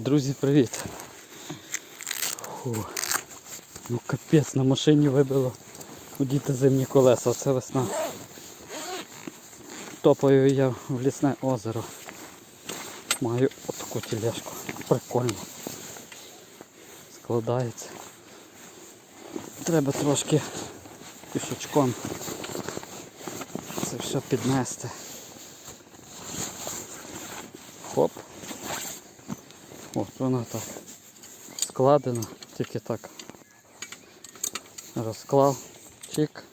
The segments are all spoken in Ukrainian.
Друзі, привіт. Фу. Ну капець, на машині вибило діти зимні колеса, оце весна. Топаю я в лісне озеро. Маю отаку тележку. Прикольно. Складається. Треба трошки пішочком це все піднести. Хоп. От вона так складена, тільки так розклав, чик.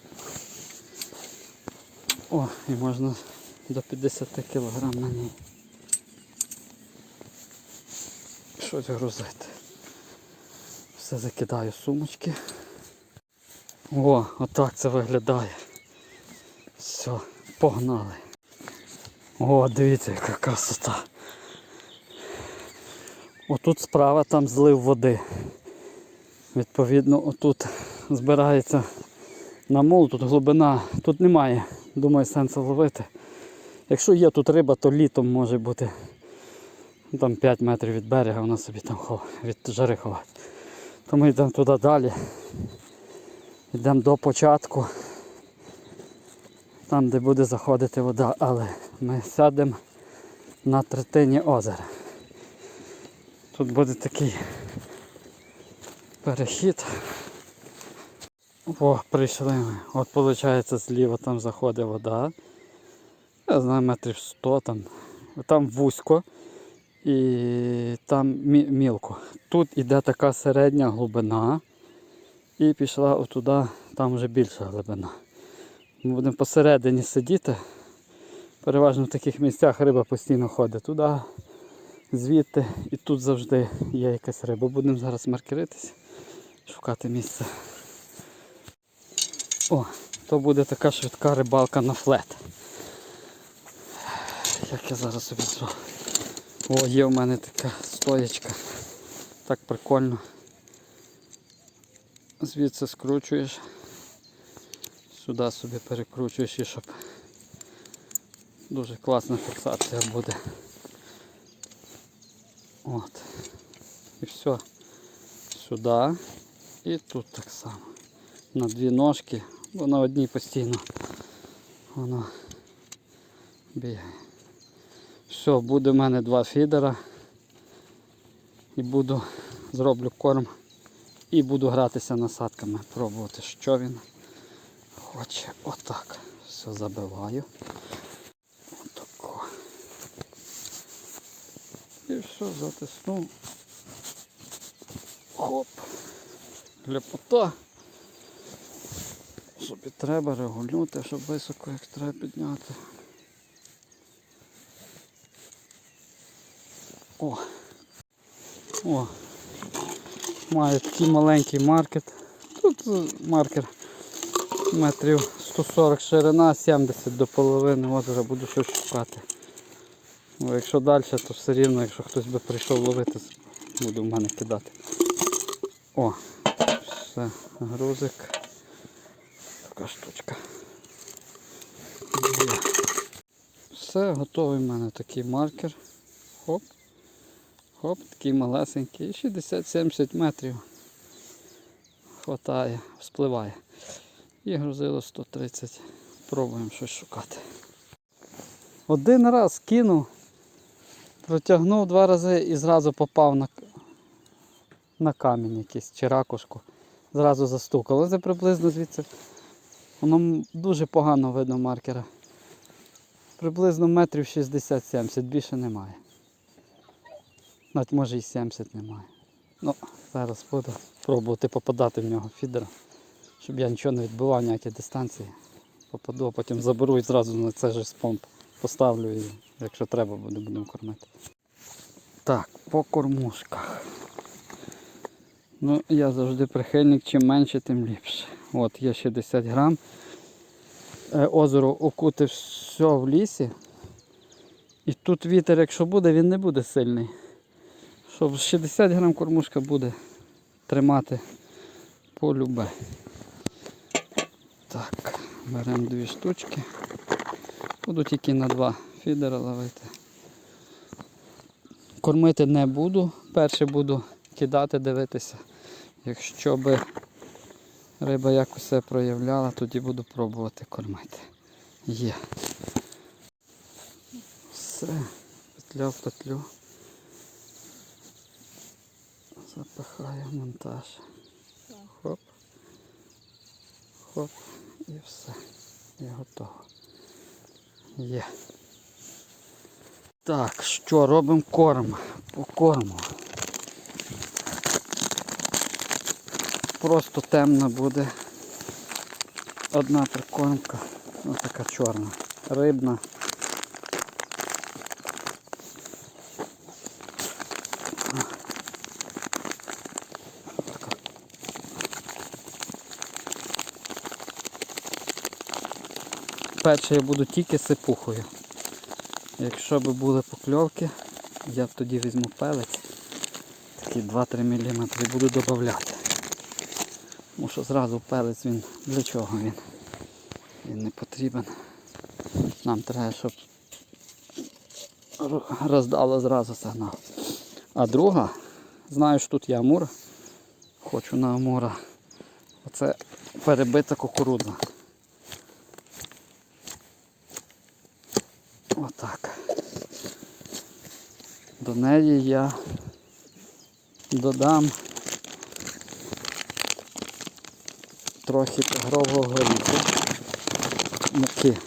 О, і можна до 50 кг на ній. Щось грузити. Все закидаю сумочки. О, отак це виглядає. Все, погнали. О, дивіться, яка красота. Отут справа там злив води. Відповідно, отут збирається намул, тут глибина, тут немає, думаю, сенсу ловити. Якщо є тут риба, то літом може бути ну, там 5 метрів від берега, вона собі там від жари ховає. То ми йдемо туди далі. Йдемо до початку, там де буде заходити вода, але ми сядемо на третині озера. Тут буде такий перехід. О, прийшли ми. От виходить зліва там заходить вода. Я знаю метрів 100 там. Там вузько і там мі- мілко. Тут іде така середня глибина і пішла отуди, там вже більша глибина. Ми будемо посередині сидіти. Переважно в таких місцях риба постійно ходить туди, звідти і тут завжди є якась риба. Будемо зараз маркеритись, шукати місце. О, то буде така швидка рибалка на флет. Як я зараз собі. О, є в мене така стоячка. Так прикольно. Звідси скручуєш. Сюди собі перекручуєш і щоб дуже класна фіксація буде. От. І все. Сюди. І тут так само. На дві ножки, бо на одній постійно воно бігає. Все, буде в мене два фідера. І буду зроблю корм і буду гратися насадками, пробувати, що він хоче. Отак. Все забиваю. Отако. І все, затиснув. Хоп. Ляпота. Собі треба регулювати, щоб високо як треба підняти. О! О! Маю такий маленький маркет. Тут маркер метрів 140 ширина, 70 до половини. От вже буду щось шукати. Бо якщо далі, то все рівно, якщо хтось би прийшов ловити, буде в мене кидати. О, все, грузик. Така штучка. Все, готовий в мене такий маркер. Хоп. Хоп, такий малесенький. 60-70 метрів. Хватає, спливає. І грузило 130. Пробуємо щось шукати. Один раз кинув, протягнув два рази і зразу попав на, на камінь якийсь чи ракушку. Зразу застукало. Це приблизно звідси. Воно дуже погано видно маркера. Приблизно метрів 60-70, більше немає. Навіть може і 70 немає. Ну, зараз буду пробувати попадати в нього фідером, щоб я нічого не відбивав, ніякі дистанції. Попаду, а потім заберу і зразу на цей же спомп поставлю і якщо треба буде, будемо кормити. Так, по кормушках. Ну, я завжди прихильник, чим менше, тим ліпше. От є 60 грам. Е, Озеро окути все в лісі. І тут вітер, якщо буде, він не буде сильний. Щоб 60 грам кормушка буде тримати по любе. Так, беремо дві штучки. Буду тільки на два фідера ловити. Кормити не буду. перше буду кидати, дивитися. Якщо би риба якось себе проявляла, тоді буду пробувати кормити. Є. Все, петля в петлю. Запихаю монтаж. Хоп. Хоп. І все. І готово. Є. Так, що робимо корм? По корму. Просто темна буде. Одна прикормка. Ось така чорна. Рибна. Перше я буду тільки сипухою. Якщо б були покльовки, я б тоді візьму пелець. Такі 2-3 мм буду додавати. Тому що зразу пелець він для чого він? Він не потрібен. Нам треба, щоб роздало зразу сигнал. А друга, знаю, що тут є амур. Хочу на амура. Оце перебита кукурудза. Отак. До неї я додам трохи тигрового горіху, муки.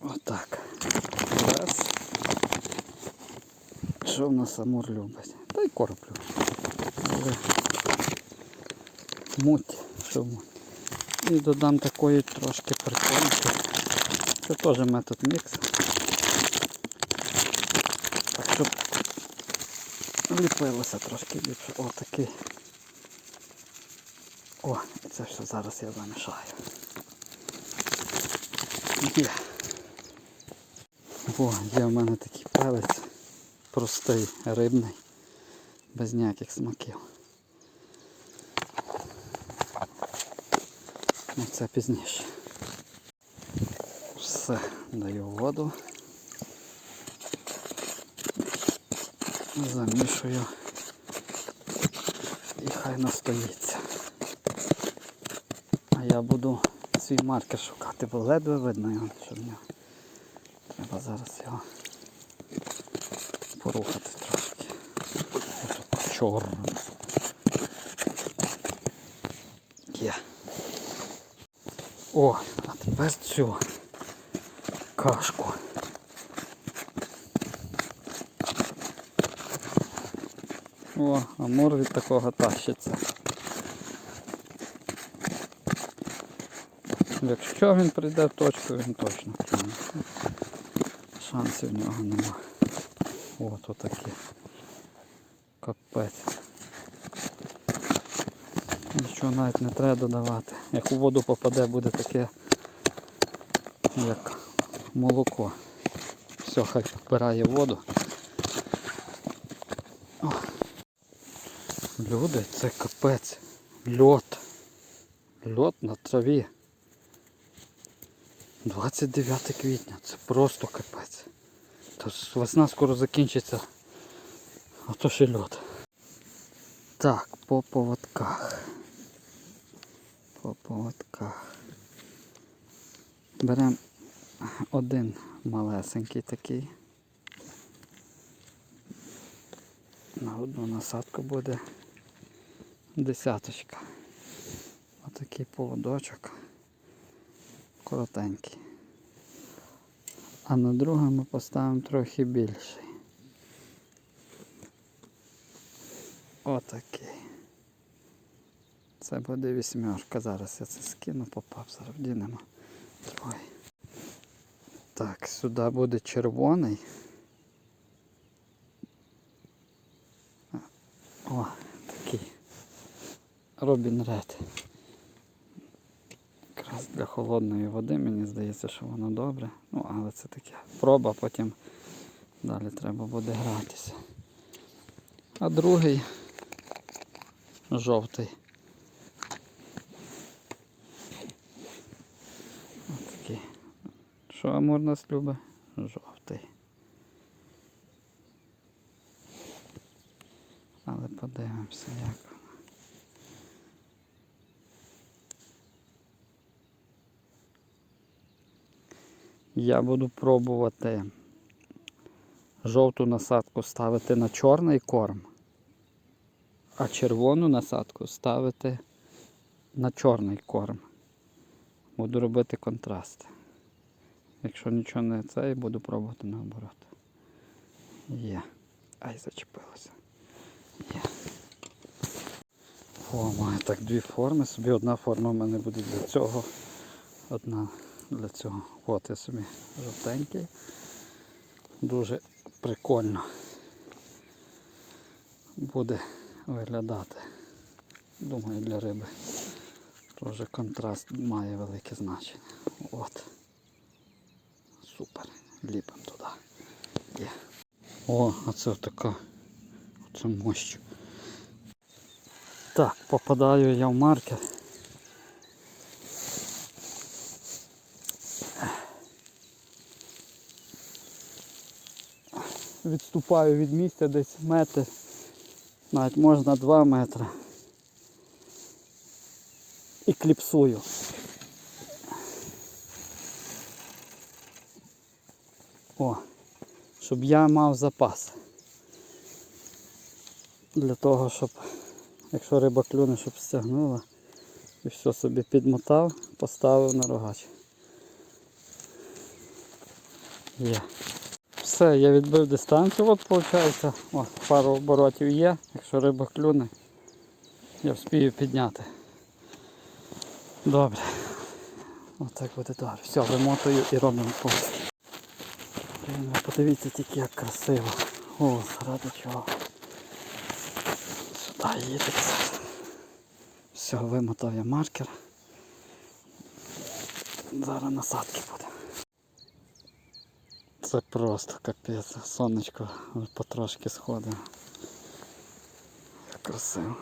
Отак. Раз. Що в нас Амур любить? Та й короб любить. Але муть, що муть. І додам такої трошки прикормки. Це теж метод мікс. Щоб ліпилося трошки ліпше. О, такий. О, це все зараз я замішаю. Є. О, є в мене такий пелець. Простий, рибний, без ніяких смаків. Ну це пізніше. Все, даю воду. Замішую і хай настоїться. А я буду свій маркер шукати, бо ледве видно його, що в нього. Треба зараз його порухати трошки. Чорно. Є. О, а тепер цю кашку. О, амур від такого тащиться. Якщо він прийде в точку, він точно кине. Шансів в нього нема. О, то таке. Капець. Нічого навіть не треба додавати. Як у воду попаде, буде таке як молоко. Все, хай вбирає воду. Люди, це капець. Льот. Льот на траві. 29 квітня. Це просто капець. Та весна скоро закінчиться. А то ще льот. Так, по поводках. По поводках. Беремо один малесенький такий. На одну насадку буде десяточка. Отакий поводочок. Коротенький. А на другий ми поставимо трохи більший. Отакий. Це буде вісьмерка. Зараз я це скину, попав, зараз вдінемо. Ой. Так, сюди буде червоний. О. Робін Ред. Якраз для холодної води, мені здається, що воно добре. Ну, але це таке проба, потім далі треба буде гратися. А другий жовтий. Отакий. Що Амур нас любить? Жовтий. Але подивимося як. Я буду пробувати жовту насадку ставити на чорний корм, а червону насадку ставити на чорний корм. Буду робити контраст. Якщо нічого не це, я буду пробувати наоборот. Є. Ай, зачепилося. Є. О, маю так дві форми. Собі одна форма в мене буде для цього, одна для цього. От я собі жовтенький. Дуже прикольно буде виглядати. Думаю, для риби. Теж контраст має велике значення. От. Супер. Ліпимо туди. Є. О, а це така. Оце мощь. Так, попадаю я в маркер. Відступаю від місця десь метр, навіть можна 2 метри. І кліпсую. О, щоб я мав запас. Для того, щоб якщо риба клюне, щоб стягнула і все собі підмотав, поставив на рогач. Є. Все, я відбив дистанцію, от виходить, о, пару оборотів є, якщо риба клюне, я вспію підняти. Добре. Отак буде добре. Все, вимотую і робимо. Блін, ви Подивіться тільки як красиво. О, заради чого. Сюди їдеться. Все, вимотав я маркер. Зараз насадки буде. Це просто капець. Сонечко потрошки сходить. Як красиво.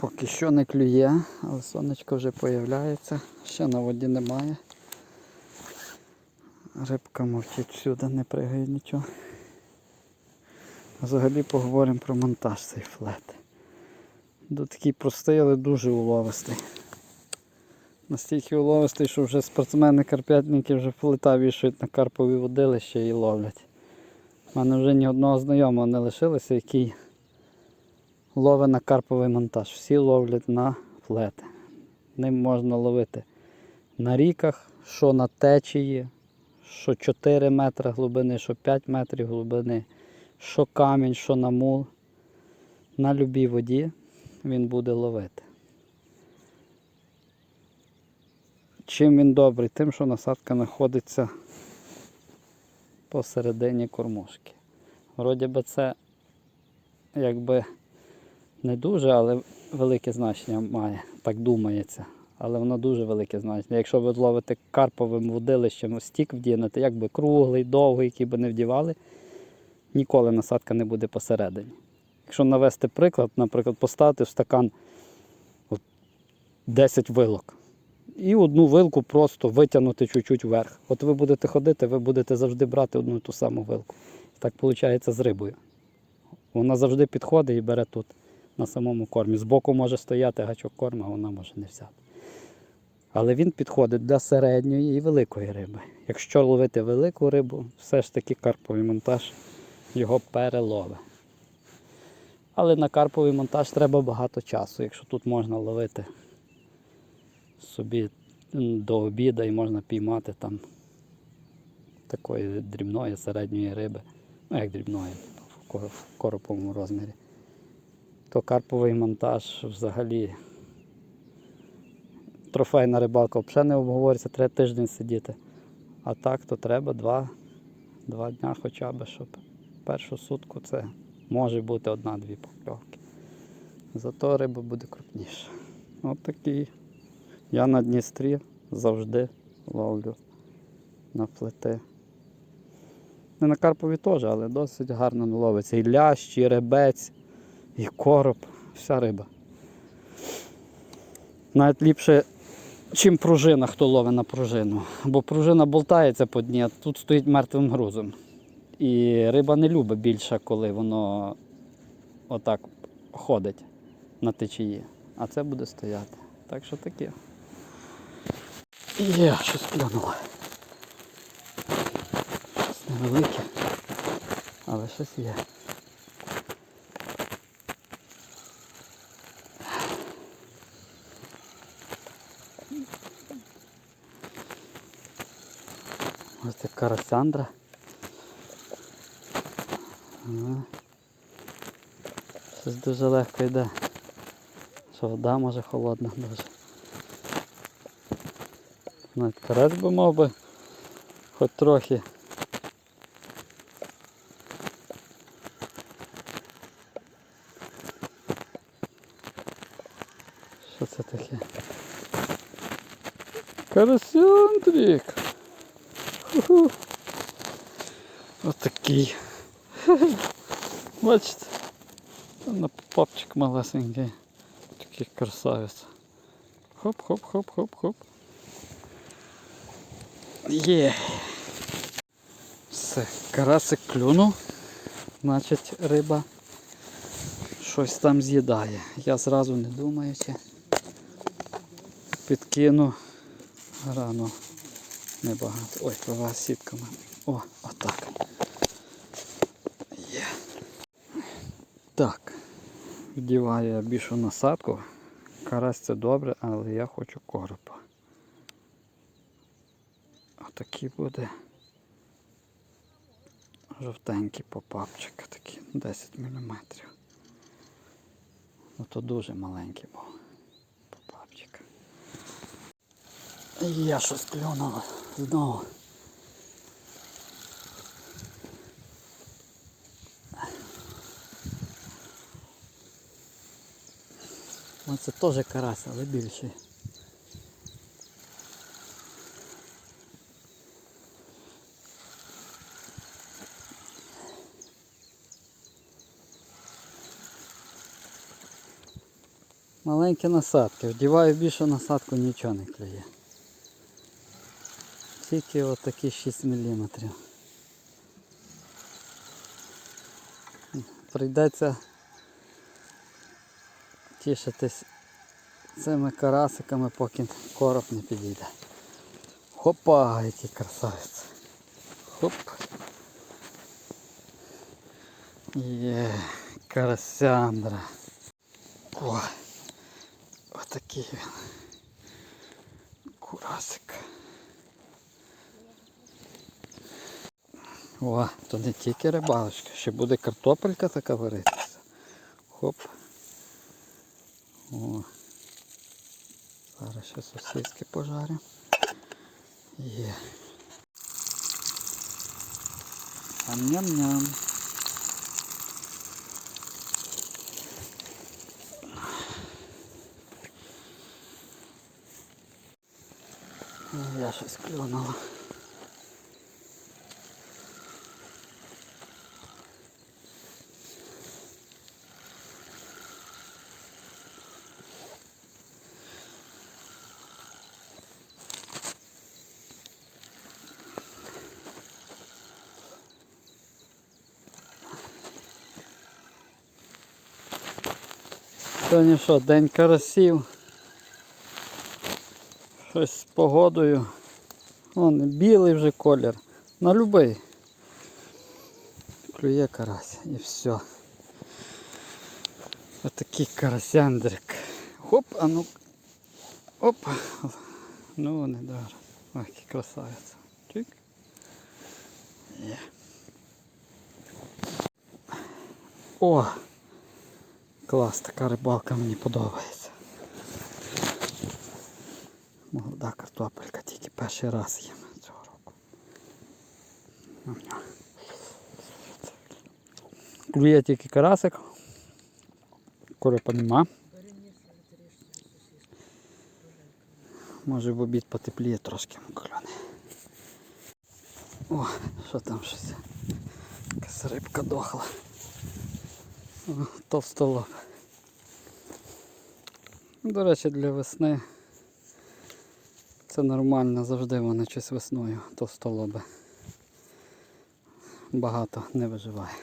Поки що не клює, але сонечко вже появляється. Ще на воді немає. Рибка мовчить всюди, не пригає нічого. Взагалі поговоримо про монтаж цей флет. Такий простий, але дуже уловистий. Настільки уловистий, що вже спортсмени-карп'ятники вже флета вішають на карпові водилища і ловлять. У мене вже ні одного знайомого не лишилося, який ловить на карповий монтаж. Всі ловлять на флети. Ним можна ловити на ріках, що на течії, що 4 метри глибини, що 5 метрів глибини, що камінь, що на мул. На любій воді він буде ловити. Чим він добрий? Тим, що насадка знаходиться посередині кормушки. Вроді би це якби не дуже, але велике значення має, так думається. Але воно дуже велике значення. Якщо ви ловите карповим водилищем стік вдінете, як би круглий, довгий, який би не вдівали, ніколи насадка не буде посередині. Якщо навести приклад, наприклад, поставити в стакан 10 вилок. І одну вилку просто витягнути чуть-чуть вверх. От ви будете ходити, ви будете завжди брати одну ту саму вилку. Так виходить з рибою. Вона завжди підходить і бере тут, на самому кормі. Збоку може стояти гачок корму, а вона може не взяти. Але він підходить для середньої і великої риби. Якщо ловити велику рибу, все ж таки карповий монтаж його переловить. Але на карповий монтаж треба багато часу. Якщо тут можна ловити собі до обіду і можна піймати там такої дрібної середньої риби, ну як дрібної, в короповому розмірі, то карповий монтаж взагалі трофейна рибалка взагалі не обговорюється, треба тиждень сидіти. А так то треба два, два дня хоча б, щоб першу сутку це може бути одна-дві покльовки. Зато риба буде крупніша. От такий. Я на Дністрі завжди ловлю на плити. Не на Карпові теж, але досить гарно ловиться. І лящ, і ребець, і короб, вся риба. Навіть ліпше, чим пружина, хто ловить на пружину. Бо пружина болтається по дні, а тут стоїть мертвим грузом. І риба не любить більше, коли воно отак ходить на течії. А це буде стояти. Так що таке. Є, щось клюнуло. Щось невелике, але щось є. Ось це карасяндра. Щось дуже легко йде. Що вода може холодна дуже. Навіть карась би мав би хоч трохи. Що це таке? Карасяндрик! Ху-ху. Отакий. Бачите? Там на попчик малесенький. Такий красавець. Хоп-хоп-хоп-хоп-хоп. Є. Все, карасик клюнув. Значить риба щось там з'їдає. Я зразу не думаючи. Підкину рано небагато. Ой, права сітками. О, отак. Є. Так. Вдіваю я більшу насадку. Карась це добре, але я хочу коропа. Отакий буде. Жовтенький попапчик, такий 10 мм. Ну то дуже маленький був попапчик. І Я щось клюнуло знову. Оце теж карась, але більший. Маленькі насадки. Вдіваю більше насадку, нічого не клює. Тільки отакі 6 мм. Прийдеться тішитись цими карасиками, поки короб не підійде. Хопа, який красавець. Хоп. Є, карасяндра. О, отакий він. Курасик. О, то не тільки рибалочка, ще буде картопелька така варитися. Хоп. О. Зараз ще сосиски пожарю. Є. Ням-ням-ням. Щось клюнула. Сьогодні що, день карасів. Щось з погодою. Вон білий вже колір. На любий. Клює карась і все. Отакий карасяндрик. Хоп, а ну. Оп. Ну не добре. Ой, який красавець. Чик. Є. О! Клас, така рибалка мені подобається. Молода картопелька, тільки Перший раз їм цього року. Клює тільки карасик. Коропа нема. Може в обід потепліє трошки клюне. О, що там щось? Якась рибка дохла. Товстолоб. До речі, для весни це нормально, завжди вони щось весною товстолоби багато не виживає.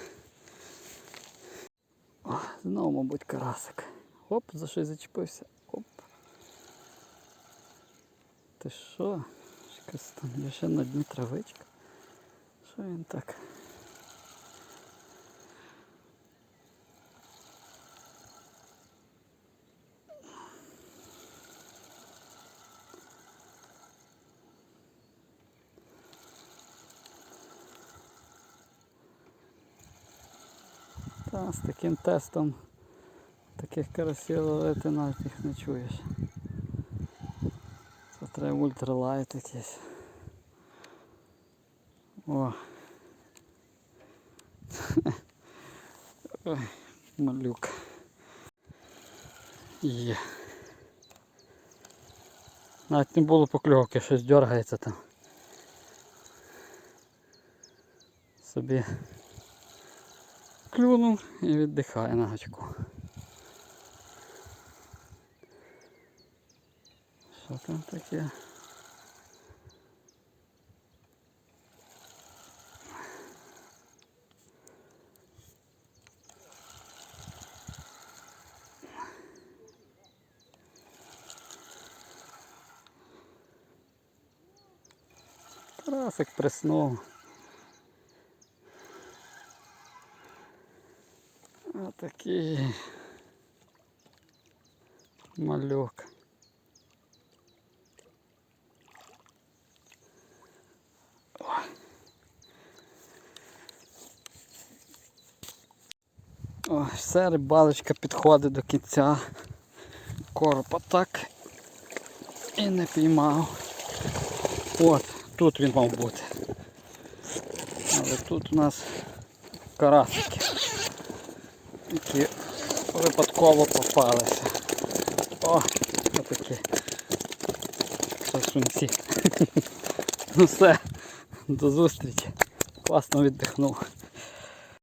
О, знову, мабуть, карасик. Оп, за щось зачепився. Оп. Ти що? Якась там на дні травичка. Що він так? Та, з таким тестом таких карасів ловити навіть їх не чуєш. Це треба ультралайт якийсь. О. Ой, малюк. Є. Навіть не було покльовки, щось дергається там. Собі клюнув і віддихає на гачку. Що там таке? Красик приснув. Отакий малюк. Ой, все, рибалочка підходить до кінця. Коропа так і не піймав. От, тут він мав бути. Але тут у нас карасики, які випадково попалися. О, отакі красунці. Ну все, до зустрічі. Класно віддихнув.